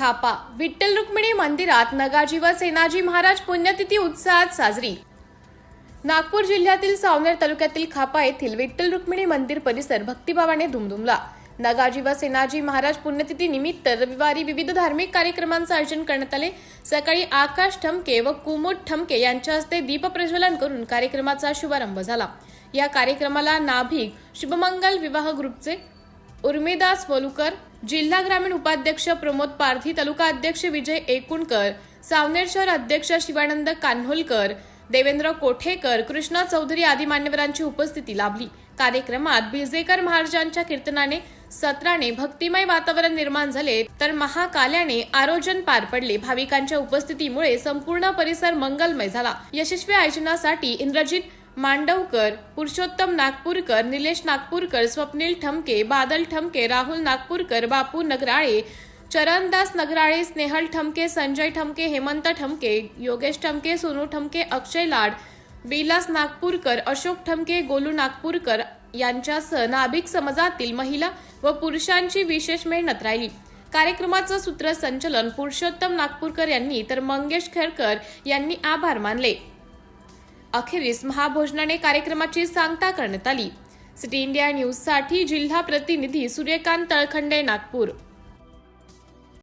खापा. विठ्ठल रुक्मिणी मंदिरात नगाजी व सेनाजी महाराज पुण्यतिथी उत्साहात साजरी. नागपूर जिल्ह्यातील सावनेर तालुक्यातील खापा येथील विठ्ठल रुक्मिणी मंदिर परिसर भक्तिभावाने दुमदुमला नगाजी व सेनाजी महाराज पुण्यतिथी निमित्त रविवारी विविध धार्मिक कार्यक्रमांचं आयोजन करण्यात आले. सकाळी आकाश ठमके व कुमुद ठमके यांच्या हस्ते दीपप्रज्वलन करून कार्यक्रमाचा शुभारंभ झाला. या कार्यक्रमाला नाभिक शुभमंगल विवाह ग्रुपचे उर्मिदास वलुकर जिल्हा ग्रामीण उपाध्यक्ष प्रमोद पारधी तालुका अध्यक्ष विजय एकूणकर सावनेर शहर अध्यक्ष शिवानंद कान्होलकर देवेंद्र कोठेकर कृष्णा चौधरी आदी मान्यवरांची उपस्थिती लाभली. कार्यक्रमात भिजेकर महाराजांच्या कीर्तनाने सत्राने भक्तिमय वातावरण निर्माण झाले तर महाकाल्याने आरोजन पार पडले. भाविकांच्या उपस्थितीमुळे संपूर्ण परिसर मंगलमय झाला. यशस्वी आयोजनासाठी इंद्रजित मांडवकर पुरुषोत्तम नागपूरकर निलेश नागपूरकर स्वप्नील ठमके बादल ठमके राहुल नागपूरकर बापू नगराळे चरणदास नगराळे स्नेहल ठमके संजय ठमके हेमंत ठमके योगेश ठमके सोनू ठमके अक्षय लाड विलास नागपूरकर अशोक ठमके गोलू नागपूरकर यांच्यासह नाभिक समाजातील महिला व पुरुषांची विशेष मेहनत राहिली. कार्यक्रमाचं सूत्रसंचलन पुरुषोत्तम नागपूरकर यांनी तर मंगेश खेरकर यांनी आभार मानले. अखेरीस महाभोजनाने कार्यक्रमाची सांगता करण्यात आली. सिटी इंडिया न्यूजसाठी जिल्हा प्रतिनिधी सूर्यकांत तळखंडे नागपूर.